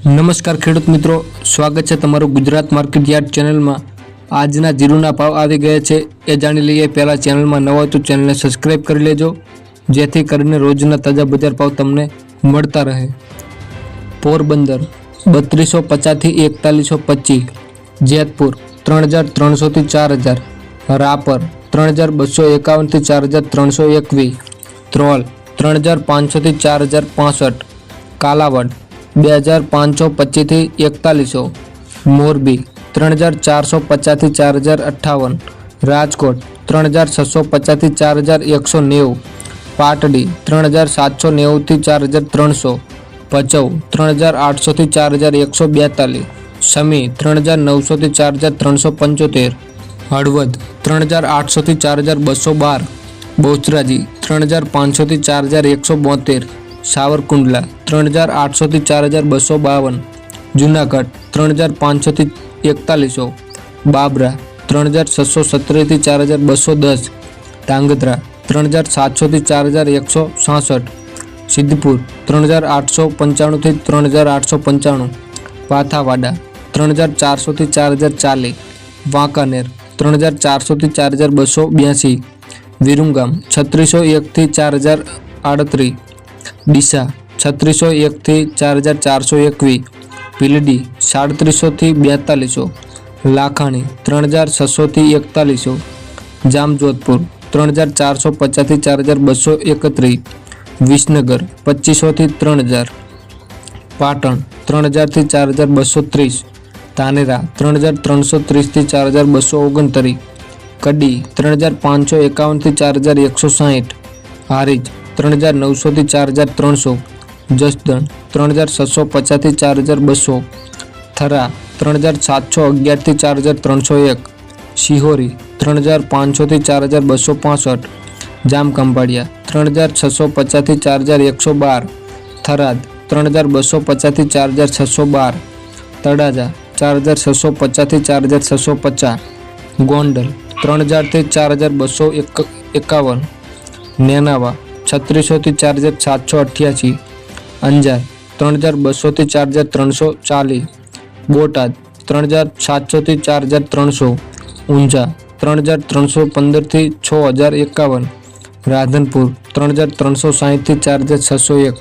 નમસ્કાર ખેડૂત મિત્રો, સ્વાગત છે તમારું ગુજરાત માર્કેટ યાર્ડ ચેનલમાં. આજના જીરુના ભાવ આવી ગયા છે, એ જાણી લઈએ પહેલાં ચેનલમાં નવા તો ચેનલને સબસ્ક્રાઈબ કરી લેજો, જેથી કરીને રોજના તાજા બજાર ભાવ તમને મળતા રહે. પોરબંદર, બત્રીસો પચાસથી એકતાલીસો પચીસ, જેતપુર, ત્રણ હજાર ત્રણસોથી ચાર હજાર, રાપર, ત્રણ હજાર બસો એકાવનથી ચાર હજાર ત્રણસો એકવીસ ત્રોલ ત્રણ હજાર પાંચસોથી ચાર હજાર પાસઠ, કાલાવડ બે હજાર પાંચસો પચીસથી એકતાલીસો. મોરબી ત્રણ હજાર ચારસો પચાસથી ચાર હજાર અઠ્ઠાવન. રાજકોટ ત્રણ હજાર છસો પચાસથી ચાર હજાર એકસો નેવું. પાટડી ત્રણ હજાર સાતસો નેવુંથી ચાર હજાર ત્રણસો. ભચૌ ત્રણ હજાર આઠસોથી ચાર હજાર એકસો બેતાલીસ. સમી ત્રણ હજાર નવસોથી ચાર હજાર ત્રણસો પંચોતેર. હળવદ ત્રણ હજાર આઠસોથી ચાર હજાર બસો બાર. બહુચરાજી ત્રણ હજાર પાંચસોથી ચાર હજાર એકસો બોતેર. સાવરકુંડલા, ત્રણ હજાર આઠસોથી ચાર હજાર બસો બાવન. જુનાગઢ, ત્રણ હજાર પાંચસોથી એકતાલીસો. બાબરા, ત્રણ હજાર છસો સત્તરથી ચાર હજાર બસો દસ. ધાંગધ્રા ત્રણ હજાર સાતસોથી ચાર હજાર એકસો સાસઠ. સિદ્ધપુર, ત્રણ હજાર આઠસો પંચાણુંથી ત્રણ હજાર આઠસો પંચાણું પાથાવાડા ત્રણ હજાર ચારસોથી ચાર હજાર ચાલીસ. વાંકાનેર, ત્રણ હજાર ચારસોથી ચાર હજાર બસો બ્યાસી. વિરુંગામ, છત્રીસો એકથી ચાર હજાર આડત્રીસ. ડીસા, છત્રીસો એકથી ચાર હજાર ચારસો એકવીસ, પીલડી સાડત્રીસોથી બેતાલીસો, લાખાણી, ત્રણ હજાર છસોથી એકતાલીસો, જામજોધપુર, ત્રણ હજાર ચારસો પચાસથી ચાર હજાર બસો એકત્રીસ, વિસનગર પચીસોથી ત્રણ હજાર, પાટણ, ત્રણ હજારથી ચાર હજાર બસો ત્રીસ, ધાનેરા, ત્રણ હજાર ત્રણસો ત્રીસથી ચાર હજાર બસો ઓગણત્રીસ, કડી, ત્રણ હજાર પાંચસો એકાવનથી ચાર હજાર એકસો સાહીઠ, હારીજ ત્રણ હજાર નવસોથી ચાર હજાર ત્રણસો. જસદણ ત્રણ હજાર છસો પચાસથી ચાર હજાર બસો. થરા ત્રણ હજાર સાતસો અગિયારથી ચાર હજાર ત્રણસો એક. શિહોરી ત્રણ હજાર પાંચસોથી ચાર હજાર બસો પાસઠ. જામખંભાળિયા ત્રણ હજાર છસો પચાસથી ચાર હજાર એકસો બાર. થરાદ ત્રણ હજાર બસો પચાસથી ચાર હજાર છસો બાર. તળાજા ચાર હજાર છસો પચાસથી ચાર હજાર છસો પચાસ. ગોંડલ ત્રણ હજારથી ચાર હજાર બસો એક એકાવન. નેનાવા છત્રીસોથી ચાર હજાર સાતસો અઠ્યાસી, અંજાર ત્રણ હજાર બસોથી ચાર હજાર ત્રણસો ચાલીસ, બોટાદ ત્રણ હજાર સાતસોથી ચાર હજાર ત્રણસો, ઊંઝા ત્રણ હજાર ત્રણસો પંદરથી છ હજાર એકાવન, રાધનપુર ત્રણ હજાર ત્રણસો સાહીઠથી ચાર હજાર છસો એક.